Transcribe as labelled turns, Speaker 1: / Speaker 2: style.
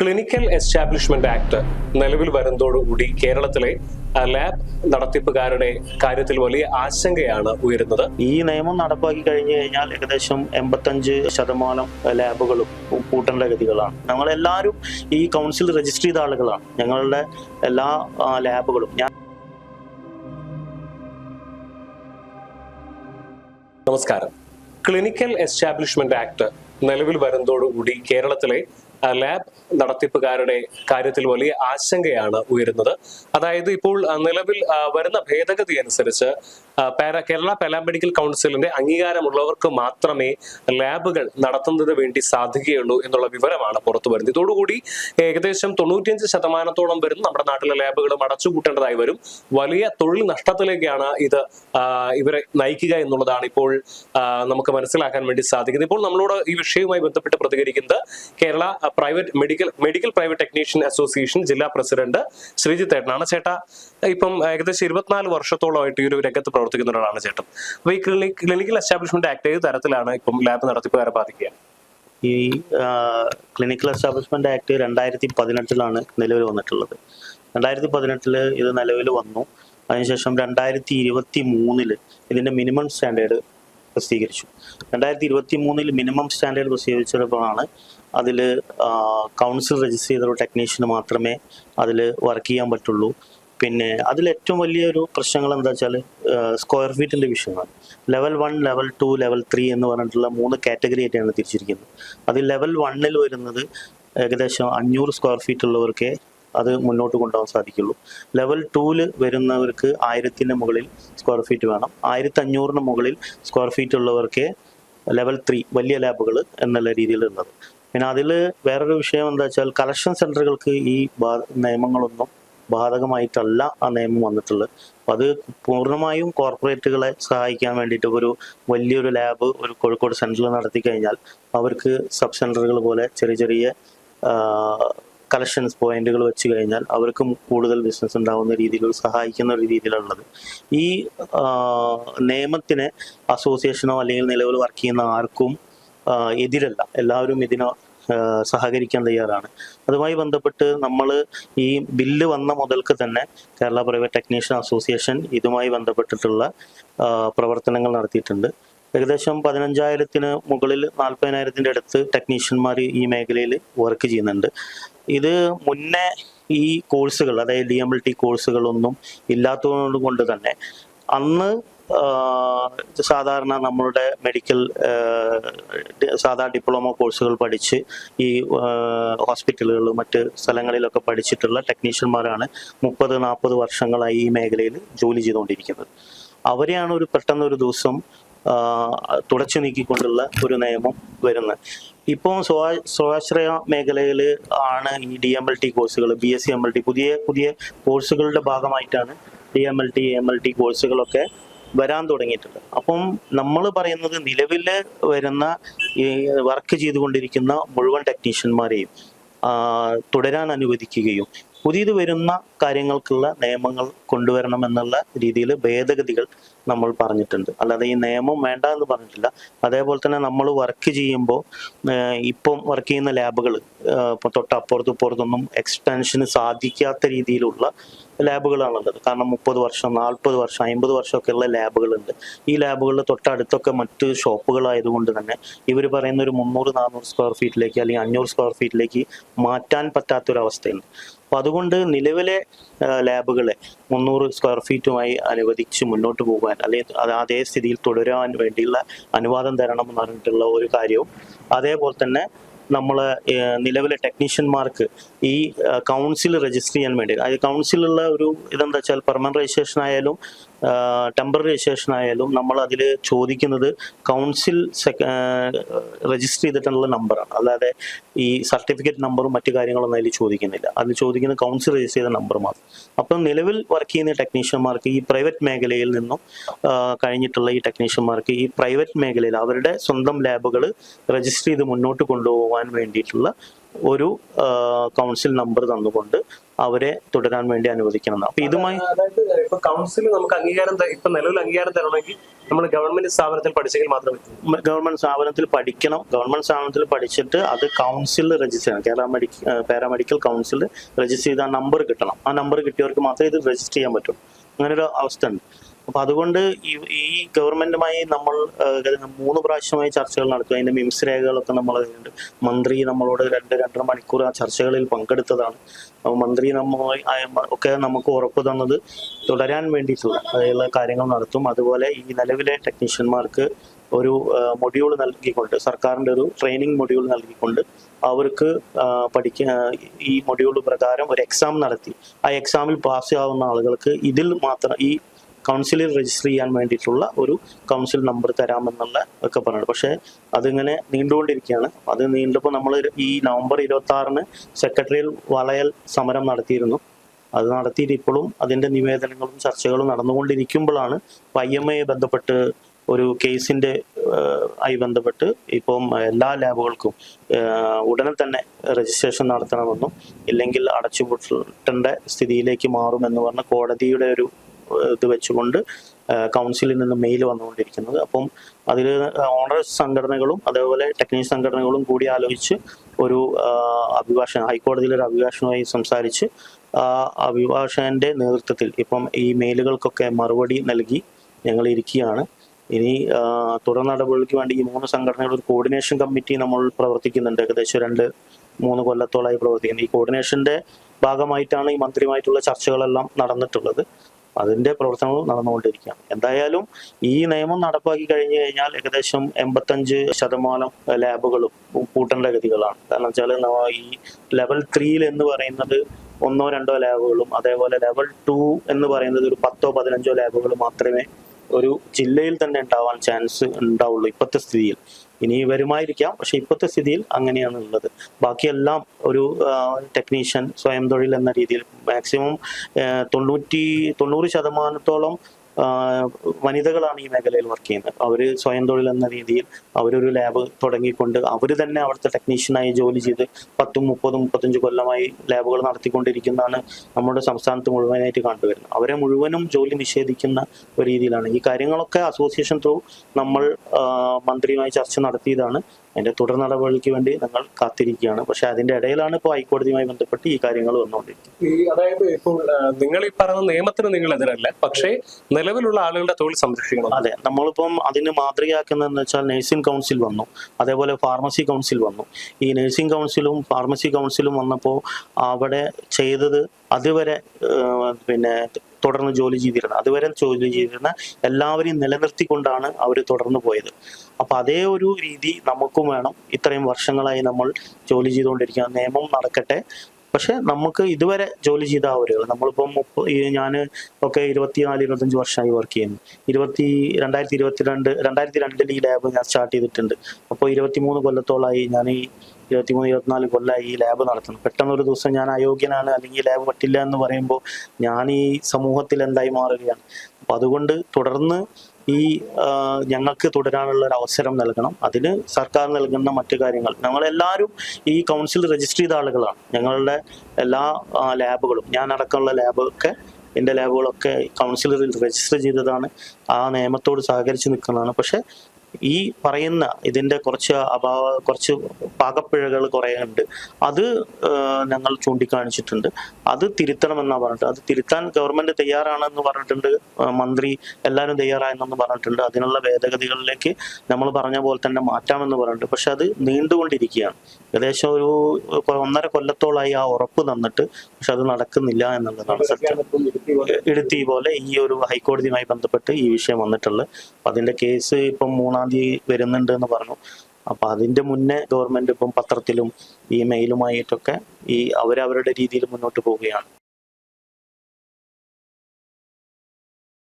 Speaker 1: Clinical establishment act നിലവിൽ വരുന്നതോടുകൂടി കേരളത്തിലെ lab നടത്തിപ്പുകാരുടെ കാര്യത്തിൽ വലിയ ആശങ്കയാണ് ഉയരുന്നത്.
Speaker 2: ഈ നിയമം നടപ്പാക്കി കഴിഞ്ഞു കഴിഞ്ഞാൽ ഏകദേശം എൺപത്തഞ്ച് ശതമാനം ലാബുകളും പൂട്ടേണ്ട ഗതികളാണ് ഞങ്ങളെല്ലാവരും ഈ കൗൺസിൽ രജിസ്റ്റർ ചെയ്ത ആളുകളാണ്. ഞങ്ങളുടെ എല്ലാ ലാബുകളും. ഞാൻ
Speaker 1: നമസ്കാരം. ക്ലിനിക്കൽ എസ്റ്റാബ്ലിഷ്മെന്റ് ആക്ട് നിലവിൽ വരുന്നതോടുകൂടി കേരളത്തിലെ ലാബ് നടത്തിപ്പുകാരുടെ കാര്യത്തിൽ വലിയ ആശങ്കയാണ് ഉയരുന്നത്. അതായത് ഇപ്പോൾ നിലവിൽ വരുന്ന ഭേദഗതി അനുസരിച്ച് കേരള പാരാമെഡിക്കൽ കൗൺസിലിന്റെ അംഗീകാരമുള്ളവർക്ക് മാത്രമേ ലാബുകൾ നടത്തുന്നതിന് വേണ്ടി സാധിക്കുകയുള്ളൂ എന്നുള്ള വിവരമാണ് പുറത്തു വരുന്നത്. ഇതോടുകൂടി ഏകദേശം തൊണ്ണൂറ്റിയഞ്ച് ശതമാനത്തോളം വരുന്ന നമ്മുടെ നാട്ടിലെ ലാബുകളും അടച്ചുപൂട്ടേണ്ടതായി വരും. വലിയ തൊഴിൽ നഷ്ടത്തിലേക്കാണ് ഇത് ഇവരെ നയിക്കുക എന്നുള്ളതാണ് ഇപ്പോൾ നമുക്ക് മനസ്സിലാക്കാൻ വേണ്ടി സാധിക്കുന്നത്. ഇപ്പോൾ നമ്മളോട് ഈ വിഷയവുമായി ബന്ധപ്പെട്ട് പ്രതികരിക്കുന്നത് Kerala private medical medical private technician association ജില്ലാ പ്രസിഡന്റ് ശ്രീജിത്ത് ഏട്ടനാണ്. ചേട്ടാ ഇപ്പം ഏകദേശം ഇരുപത്തിനാല് വർഷത്തോളമായിട്ട് ഈ ഒരു രംഗത്ത് പ്രവർത്തിക്കുന്ന ഒരാളാണ് ചേട്ടൻ. അപ്പൊ ഈ ക്ലിനിക് ക്ലിനിക്കൽ എസ്റ്റാബ്ലിഷ്മെന്റ് ആക്ട് ഏത് തരത്തിലാണ് ഇപ്പം ലാബ് നടത്തിപ്പുകാരെ ബാധിക്കുക?
Speaker 2: ഈ ക്ലിനിക്കൽ എസ്റ്റാബ്ലിഷ്മെന്റ് ആക്ട് രണ്ടായിരത്തി പതിനെട്ടിലാണ് നിലവിൽ വന്നിട്ടുള്ളത്. രണ്ടായിരത്തി പതിനെട്ടിൽ ഇത് നിലവിൽ വന്നു. അതിനുശേഷം രണ്ടായിരത്തി ഇരുപത്തി മൂന്നിൽ ഇതിന്റെ മിനിമം സ്റ്റാൻഡേർഡ് പ്രസിദ്ധീകരിച്ചു. രണ്ടായിരത്തി ഇരുപത്തി മൂന്നിൽ മിനിമം സ്റ്റാൻഡേർഡ് പ്രസിദ്ധീകരിച്ചപ്പോഴാണ് അതിൽ കൗൺസിൽ രജിസ്റ്റർ ചെയ്ത ഒരു ടെക്നീഷ്യന് മാത്രമേ അതിൽ വർക്ക് ചെയ്യാൻ പറ്റുള്ളൂ. പിന്നെ അതിൽ ഏറ്റവും വലിയൊരു പ്രശ്നങ്ങൾ എന്താ വെച്ചാൽ സ്ക്വയർ ഫീറ്റിന്റെ വിഷയമാണ്. Level one level two level three എന്ന് പറഞ്ഞിട്ടുള്ള മൂന്ന് കാറ്റഗറി ആയിട്ടാണ് തിരിച്ചിരിക്കുന്നത്. അത് ലെവൽ വണ്ണിൽ വരുന്നത് ഏകദേശം അഞ്ഞൂറ് സ്ക്വയർ ഫീറ്റ് ഉള്ളവർക്കേ അത് മുന്നോട്ട് കൊണ്ടുപോകാൻ സാധിക്കുള്ളൂ. ലെവൽ ടൂൽ വരുന്നവർക്ക് ആയിരത്തിന് മുകളിൽ സ്ക്വയർ ഫീറ്റ് വേണം. ആയിരത്തി അഞ്ഞൂറിന് മുകളിൽ സ്ക്വയർ ഫീറ്റ് ഉള്ളവർക്കേ ലെവൽ ത്രീ വലിയ ലാബുകൾ എന്നുള്ള രീതിയിലുള്ളത് പിന്നെ അതിൽ വേറൊരു വിഷയം എന്താ വെച്ചാൽ കളക്ഷൻ സെന്ററുകൾക്ക് ഈ നിയമങ്ങളൊന്നും ബാധകമായിട്ടല്ല ആ നിയമം വന്നിട്ടുള്ളത്. അത് പൂർണമായും കോർപ്പറേറ്റുകളെ സഹായിക്കാൻ വേണ്ടിയിട്ട് ഒരു വലിയൊരു ലാബ് ഒരു കോഴിക്കോട് സെന്ററിൽ നടത്തി കഴിഞ്ഞാൽ അവർക്ക് സബ് സെന്ററുകൾ പോലെ ചെറിയ ചെറിയ കളക്ഷൻസ് പോയിന്റുകൾ വെച്ച് കഴിഞ്ഞാൽ അവർക്കും കൂടുതൽ ബിസിനസ് ഉണ്ടാവുന്ന രീതിയിൽ സഹായിക്കുന്ന ഒരു രീതിയിലുള്ളത്. ഈ നിയമത്തിനെ അസോസിയേഷനോ അല്ലെങ്കിൽ നിലവിൽ വർക്ക് ചെയ്യുന്ന ആർക്കും എതിരല്ല. എല്ലാവരും ഇതിന് സഹകരിക്കാൻ തയ്യാറാണ്. അതുമായി ബന്ധപ്പെട്ട് നമ്മൾ ഈ ബില്ല് വന്ന മുതൽക്ക് തന്നെ കേരള പ്രൈവറ്റ് ടെക്നീഷ്യൻ അസോസിയേഷൻ ഇതുമായി ബന്ധപ്പെട്ടിട്ടുള്ള പ്രവർത്തനങ്ങൾ നടത്തിയിട്ടുണ്ട്. ഏകദേശം പതിനഞ്ചായിരത്തിന് മുകളിൽ നാൽപ്പതിനായിരത്തിന്റെ അടുത്ത് ടെക്നീഷ്യന്മാർ ഈ മേഖലയിൽ വർക്ക് ചെയ്യുന്നുണ്ട്. ഇത് മുന്നേ ഈ കോഴ്സുകൾ അതായത് ഡി എം എൽ ടി കോഴ്സുകളൊന്നും ഇല്ലാത്തതുകൊണ്ട് കൊണ്ട് തന്നെ അന്ന് സാധാരണ നമ്മളുടെ മെഡിക്കൽ സാധാ ഡിപ്ലോമ കോഴ്സുകൾ പഠിച്ച് ഈ ഹോസ്പിറ്റലുകളിലും മറ്റ് സ്ഥലങ്ങളിലൊക്കെ പഠിച്ചിട്ടുള്ള ടെക്നീഷ്യന്മാരാണ് മുപ്പത് നാൽപ്പത് വർഷങ്ങളായി ഈ മേഖലയിൽ ജോലി ചെയ്തുകൊണ്ടിരിക്കുന്നത്. അവരെയാണ് ഒരു പെട്ടെന്ന് ഒരു ദിവസം തുടച്ചു നീക്കിക്കൊണ്ടുള്ള ഒരു നിയമം വരുന്നത്. ഇപ്പോൾ സ്വാ സ്വാശ്രയ മേഖലയിൽ ആണ് ഈ ഡി എം എൽ ടി കോഴ്സുകൾ B S C M L T പുതിയ പുതിയ കോഴ്സുകളുടെ ഭാഗമായിട്ടാണ് D M L T M L T കോഴ്സുകളൊക്കെ വരാൻ തുടങ്ങിയിട്ടുണ്ട്. അപ്പം നമ്മൾ പറയുന്നത് നിലവിൽ വരുന്ന ഈ വർക്ക് ചെയ്തുകൊണ്ടിരിക്കുന്ന മുഴുവൻ ടെക്നീഷ്യന്മാരെയും തുടരാൻ അനുവദിക്കുകയും പുതിയത് വരുന്ന കാര്യങ്ങൾക്കുള്ള നിയമങ്ങൾ കൊണ്ടുവരണം എന്നുള്ള രീതിയിൽ ഭേദഗതികൾ നമ്മൾ പറഞ്ഞിട്ടുണ്ട്. അല്ലാതെ ഈ നിയമം വേണ്ട എന്ന് പറഞ്ഞിട്ടില്ല. അതേപോലെ തന്നെ നമ്മൾ വർക്ക് ചെയ്യുമ്പോൾ ഇപ്പം വർക്ക് ചെയ്യുന്ന ലാബുകൾ ഇപ്പം തൊട്ടപ്പുറത്തും ഇപ്പുറത്തൊന്നും എക്സ്റ്റൻഷന് സാധിക്കാത്ത രീതിയിലുള്ള ലാബുകളാണുള്ളത്. കാരണം മുപ്പത് വർഷം നാൽപ്പത് വർഷം അമ്പത് വർഷമൊക്കെ ഉള്ള ലാബുകളുണ്ട്. ഈ ലാബുകളിൽ തൊട്ടടുത്തൊക്കെ മറ്റ് ഷോപ്പുകളായതുകൊണ്ട് തന്നെ ഇവർ പറയുന്ന ഒരു മുന്നൂറ് നാനൂറ് സ്ക്വയർ ഫീറ്റിലേക്ക് അല്ലെങ്കിൽ അഞ്ഞൂറ് സ്ക്വയർ ഫീറ്റിലേക്ക് മാറ്റാൻ പറ്റാത്തൊരവസ്ഥയുണ്ട് അപ്പൊ അതുകൊണ്ട് നിലവിലെ ലാബുകളെ മുന്നൂറ് സ്ക്വയർ ഫീറ്റുമായി അനുവദിച്ച് മുന്നോട്ട് പോകാൻ അല്ലെങ്കിൽ അത് അതേ സ്ഥിതിയിൽ തുടരാൻ വേണ്ടിയുള്ള അനുവാദം തരണം എന്ന് പറഞ്ഞിട്ടുള്ള ഒരു കാര്യവും. അതേപോലെ തന്നെ നമ്മൾ നിലവിലെ ടെക്നീഷ്യന്മാർക്ക് ഈ കൗൺസിൽ രജിസ്റ്റർ ചെയ്യാൻ വേണ്ടി അതായത് കൗൺസിലുള്ള ഒരു ഇതെന്താ വെച്ചാൽ പെർമനന്റ് രജിസ്ട്രേഷൻ ആയാലും ടെമ്പററി രജിസ്ട്രേഷൻ ആയാലും നമ്മൾ അതിൽ ചോദിക്കുന്നത് കൗൺസിൽ രജിസ്റ്റർ ചെയ്തിട്ടുള്ള നമ്പറാണ് അല്ലാതെ ഈ സർട്ടിഫിക്കറ്റ് നമ്പറും മറ്റു കാര്യങ്ങളൊന്നും അതിൽ ചോദിക്കുന്നില്ല. അതിൽ ചോദിക്കുന്നത് കൗൺസിൽ രജിസ്റ്റർ ചെയ്ത നമ്പർ മാത്രം. അപ്പം നിലവിൽ വർക്ക് ചെയ്യുന്ന ടെക്നീഷ്യന്മാർക്ക് ഈ പ്രൈവറ്റ് മേഖലയിൽ നിന്നും കഴിഞ്ഞിട്ടുള്ള ഈ ടെക്നീഷ്യന്മാർക്ക് ഈ പ്രൈവറ്റ് മേഖലയിൽ അവരുടെ സ്വന്തം ലാബുകൾ രജിസ്റ്റർ ചെയ്ത് മുന്നോട്ട് കൊണ്ടുപോകാൻ വേണ്ടിയിട്ടുള്ള ഒരു കൗൺസിൽ നമ്പർ തന്നുകൊണ്ട് അവരെ തുടരാൻ വേണ്ടി അനുവദിക്കണം. അപ്പൊ ഇതുമായി
Speaker 1: അതായത് ഇപ്പൊ കൗൺസിൽ നമുക്ക് അംഗീകാരം ഇപ്പൊ നിലവിൽ അംഗീകാരം തരണമെങ്കിൽ നമ്മൾ ഗവൺമെന്റ് സ്ഥാപനത്തിൽ പഠിച്ചെങ്കിൽ മാത്രമേ
Speaker 2: ഗവൺമെന്റ് സ്ഥാപനത്തിൽ പഠിക്കണം. ഗവൺമെന്റ് സ്ഥാപനത്തിൽ പഠിച്ചിട്ട് അത് കൗൺസിലിൽ രജിസ്റ്റർ ചെയ്യണം. കേരള മെഡിക്കൽ പാരാമെഡിക്കൽ കൗൺസിലിൽ രജിസ്റ്റർ ചെയ്ത ആ നമ്പർ കിട്ടണം. ആ നമ്പർ കിട്ടിയവർക്ക് മാത്രമേ ഇത് രജിസ്റ്റർ ചെയ്യാൻ പറ്റുള്ളൂ. അങ്ങനെ ഒരു അവസ്ഥ ഉണ്ട്. അപ്പൊ അതുകൊണ്ട് ഈ ഗവൺമെന്റുമായി നമ്മൾ മൂന്ന് പ്രാവശ്യമായി ചർച്ചകൾ നടത്തും. അതിന്റെ മിംസ് രേഖകളൊക്കെ നമ്മൾ അതിലുണ്ട്. മന്ത്രി നമ്മളോട് രണ്ട് രണ്ടര മണിക്കൂർ ആ ചർച്ചകളിൽ പങ്കെടുത്തതാണ്. മന്ത്രി നമ്മൾ ഒക്കെ നമുക്ക് ഉറപ്പ് തന്നത് തുടരാൻ വേണ്ടിയിട്ടുള്ള അതിലുള്ള കാര്യങ്ങൾ നടത്തും. അതുപോലെ ഈ നിലവിലെ ടെക്നീഷ്യന്മാർക്ക് ഒരു മൊഡ്യൂൾ നൽകിക്കൊണ്ട് സർക്കാരിന്റെ ഒരു ട്രെയിനിങ് മൊഡ്യൂൾ നൽകിക്കൊണ്ട് അവർക്ക് പഠിക്ക ഈ മൊഡ്യൂൾ പ്രകാരം ഒരു എക്സാം നടത്തി. ആ എക്സാമിൽ പാസ് ആവുന്ന ആളുകൾക്ക് ഇതിൽ മാത്രം ഈ കൗൺസിലിൽ രജിസ്റ്റർ ചെയ്യാൻ വേണ്ടിയിട്ടുള്ള ഒരു കൗൺസിൽ നമ്പർ തരാമെന്നുള്ള ഒക്കെ പറഞ്ഞത് പക്ഷേ അതിങ്ങനെ നീണ്ടുകൊണ്ടിരിക്കുകയാണ്. അത് നീണ്ടപ്പോൾ നമ്മൾ ഈ നവംബർ ഇരുപത്തി ആറിന് സെക്രട്ടറിയിൽ വളയൽ സമരം നടത്തിയിരുന്നു. അത് നടത്തിയിട്ട് ഇപ്പോഴും അതിന്റെ നിവേദനങ്ങളും ചർച്ചകളും നടന്നുകൊണ്ടിരിക്കുമ്പോഴാണ് ഐ എം ബന്ധപ്പെട്ട് ഒരു കേസിന്റെ ആയി ബന്ധപ്പെട്ട് ഇപ്പം എല്ലാ ലാബുകൾക്കും ഉടനെ തന്നെ രജിസ്ട്രേഷൻ നടത്തണമെന്നും ഇല്ലെങ്കിൽ അടച്ചുപൂട്ടേണ്ട സ്ഥിതിയിലേക്ക് മാറുമെന്ന് പറഞ്ഞ കോടതിയുടെ ഒരു ഇത് വെച്ചുകൊണ്ട് കൗൺസിലിൽ നിന്ന് മെയിൽ വന്നുകൊണ്ടിരിക്കുന്നത്. അപ്പം അതിൽ ഓണേഴ്സ് സംഘടനകളും അതേപോലെ ടെക്നീഷ്യൻ സംഘടനകളും കൂടി ആലോചിച്ച് ഒരു അഭിഭാഷകൻ ഹൈക്കോടതിയിൽ ഒരു അഭിഭാഷകനുമായി സംസാരിച്ച് അഭിഭാഷകന്റെ നേതൃത്വത്തിൽ ഇപ്പം ഈ മെയിലുകൾക്കൊക്കെ മറുപടി നൽകി ഞങ്ങൾ ഇരിക്കുകയാണ്. ഇനി തുടർ നടപടികൾക്ക് വേണ്ടി ഈ മൂന്ന് സംഘടനകളുടെ ഒരു കോർഡിനേഷൻ കമ്മിറ്റി നമ്മൾ പ്രവർത്തിക്കുന്നുണ്ട്. ഏകദേശം രണ്ട് മൂന്ന് കൊല്ലത്തോളമായി പ്രവർത്തിക്കുന്നത് ഈ കോർഡിനേഷന്റെ ഭാഗമായിട്ടാണ് ഈ മന്ത്രിയുമായിട്ടുള്ള ചർച്ചകളെല്ലാം നടന്നിട്ടുള്ളത്. അതിന്റെ പ്രവർത്തനങ്ങൾ നടന്നുകൊണ്ടിരിക്കുകയാണ്. എന്തായാലും ഈ നിയമം നടപ്പാക്കി കഴിഞ്ഞു കഴിഞ്ഞാൽ ഏകദേശം എൺപത്തഞ്ച് ശതമാനം ലാബുകളും കൂട്ടേണ്ട ഗതികളാണ് കാരണം വെച്ചാൽ ഈ ലെവൽ ത്രീയിൽ എന്ന് പറയുന്നത് ഒന്നോ രണ്ടോ ലാബുകളും അതേപോലെ ലെവൽ ടു എന്ന് പറയുന്നത് ഒരു പത്തോ പതിനഞ്ചോ ലാബുകൾ മാത്രമേ ഒരു ജില്ലയിൽ തന്നെ ഉണ്ടാവാൻ ചാൻസ് ഉണ്ടാവുള്ളൂ ഇപ്പോഴത്തെ സ്ഥിതിയിൽ. ഇനി വരുമായിരിക്കാം പക്ഷെ ഇപ്പോഴത്തെ സ്ഥിതിയിൽ അങ്ങനെയാണ് ഉള്ളത്. ബാക്കിയെല്ലാം ഒരു ടെക്നീഷ്യൻ സ്വയം തൊഴിൽ എന്ന രീതിയിൽ മാക്സിമം തൊണ്ണൂറ്റി തൊണ്ണൂറ് ശതമാനത്തോളം വനിതകളാണ് ഈ മേഖലയിൽ വർക്ക് ചെയ്യുന്നത്. അവർ സ്വയം തൊഴിൽ എന്ന രീതിയിൽ അവരൊരു ലാബ് തുടങ്ങിക്കൊണ്ട് അവർ തന്നെ അവിടുത്തെ ടെക്നീഷ്യനായി ജോലി ചെയ്ത് പത്തും മുപ്പതും മുപ്പത്തഞ്ച് കൊല്ലമായി ലാബുകൾ നടത്തിക്കൊണ്ടിരിക്കുന്നതാണ് നമ്മുടെ സംസ്ഥാനത്ത് മുഴുവനായിട്ട് കണ്ടുവരുന്നത്. അവരെ മുഴുവനും ജോലി നിഷേധിക്കുന്ന ഒരു രീതിയിലാണ്. ഈ കാര്യങ്ങളൊക്കെ അസോസിയേഷൻ ത്രൂ നമ്മൾ മന്ത്രിയുമായി ചർച്ച നടത്തിയതാണ്. അതിന്റെ തുടർ നടപടിക്ക് വേണ്ടി ഞങ്ങൾ കാത്തിരിക്കുകയാണ്. പക്ഷെ അതിന്റെ ഇടയിലാണ് ഇപ്പോൾ ഹൈക്കോടതിയുമായി ബന്ധപ്പെട്ട് ഈ കാര്യങ്ങൾ വന്നുകൊണ്ടിരിക്കുന്നത്.
Speaker 1: അതായത് ഇപ്പോൾ നിങ്ങൾ ഈ പറഞ്ഞ നിയമത്തിന് നിങ്ങൾ എതിരല്ല. പക്ഷേ നിലവിലുള്ള ആളുകളുടെ തൊഴിൽ സംരക്ഷിക്കണം.
Speaker 2: അതെ നമ്മളിപ്പം അതിന് മാതൃകയാക്കുന്നതെന്ന് വെച്ചാൽ നഴ്സിംഗ് കൗൺസിൽ വന്നു. അതേപോലെ ഫാർമസി കൗൺസിൽ വന്നു. ഈ നഴ്സിംഗ് കൗൺസിലും ഫാർമസി കൗൺസിലും വന്നപ്പോൾ അവിടെ ചെയ്തത് അതുവരെ പിന്നെ തുടർന്ന് ജോലി ചെയ്തിരുന്നത്. അതുവരെ ജോലി ചെയ്തിരുന്ന എല്ലാവരെയും നിലനിർത്തിക്കൊണ്ടാണ് അവർ തുടർന്ന് പോയത്. അപ്പൊ അതേ ഒരു രീതി നമുക്കും വേണം. ഇത്രയും വർഷങ്ങളായി നമ്മൾ ജോലി ചെയ്തുകൊണ്ടിരിക്കുക നിയമം നടക്കട്ടെ. പക്ഷെ നമുക്ക് ഇതുവരെ ജോലി ചെയ്ത ആവരുകൾ നമ്മളിപ്പം മുപ്പ ഞാൻ ഒക്കെ ഇരുപത്തിനാല് ഇരുപത്തഞ്ച് വർഷമായി വർക്ക് ചെയ്യുന്നു. ഇരുപത്തി രണ്ടായിരത്തി ഇരുപത്തിരണ്ട് രണ്ടായിരത്തി രണ്ടിൽ ഈ ലാബ് ഞാൻ സ്റ്റാർട്ട് ചെയ്തിട്ടുണ്ട്. അപ്പോൾ ഇരുപത്തിമൂന്ന് കൊല്ലത്തോളമായി ഞാൻ ഈ ഇരുപത്തിമൂന്ന് ഇരുപത്തിനാല് കൊല്ലമായി ഈ ലാബ് നടത്തുന്നു. പെട്ടെന്ന് ഒരു ദിവസം ഞാൻ അയോഗ്യനാണ് അല്ലെങ്കിൽ ലാബ് പറ്റില്ല എന്ന് പറയുമ്പോൾ ഞാൻ ഈ സമൂഹത്തിൽ എന്തായി മാറുകയാണ്. അപ്പം അതുകൊണ്ട് തുടർന്ന് ഈ ഞങ്ങൾക്ക് തുടരാനുള്ള ഒരു അവസരം നൽകണം. അതിന് സർക്കാർ നൽകുന്ന മറ്റു കാര്യങ്ങൾ. ഞങ്ങളെല്ലാവരും ഈ കൗൺസിൽ രജിസ്റ്റർ ചെയ്ത ആളുകളാണ്. ഞങ്ങളുടെ എല്ലാ ലാബുകളും ഞാൻ അടക്കമുള്ള ലാബൊക്കെ എന്റെ ലാബുകളൊക്കെ കൗൺസിലറിൽ രജിസ്റ്റർ ചെയ്തതാണ്. ആ നിയമത്തോട് സഹകരിച്ച് നിൽക്കുന്നതാണ്. പക്ഷെ ഈ പറയുന്ന ഇതിന്റെ കുറച്ച് അഭാവ കുറച്ച് പാകപ്പിഴകൾ കുറേ ഉണ്ട്. അത് ഞങ്ങൾ ചൂണ്ടിക്കാണിച്ചിട്ടുണ്ട്. അത് തിരുത്തണമെന്നാണ് പറഞ്ഞിട്ട് അത് തിരുത്താൻ ഗവൺമെന്റ് തയ്യാറാണെന്ന് പറഞ്ഞിട്ടുണ്ട് മന്ത്രി എല്ലാവരും തയ്യാറായെന്നു പറഞ്ഞിട്ടുണ്ട്. അതിനുള്ള ഭേദഗതികളിലേക്ക് നമ്മൾ പറഞ്ഞ പോലെ തന്നെ മാറ്റാമെന്ന് പറഞ്ഞിട്ടുണ്ട്. പക്ഷെ അത് നീണ്ടുകൊണ്ടിരിക്കുകയാണ്. ഏകദേശം ഒരു ഒന്നര കൊല്ലത്തോളായി ആ ഉറപ്പ് തന്നിട്ട് പക്ഷെ അത് നടക്കുന്നില്ല എന്നുള്ളതാണ് സത്യം. ഇടുത്തി പോലെ ഈ ഒരു ഹൈക്കോടതിയുമായി ബന്ധപ്പെട്ട് ഈ വിഷയം വന്നിട്ടുള്ളത്. അതിന്റെ കേസ് ഇപ്പം മൂന്നാം തീയതി വരുന്നുണ്ട് എന്ന് പറഞ്ഞു. അപ്പൊ അതിന്റെ മുന്നേ ഗവൺമെന്റ് ഇപ്പം പത്രത്തിലും ഇമെയിലുമായിട്ടൊക്കെ മെയിലുമായിട്ടൊക്കെ ഈ അവരവരുടെ രീതിയിൽ മുന്നോട്ട് പോവുകയാണ്.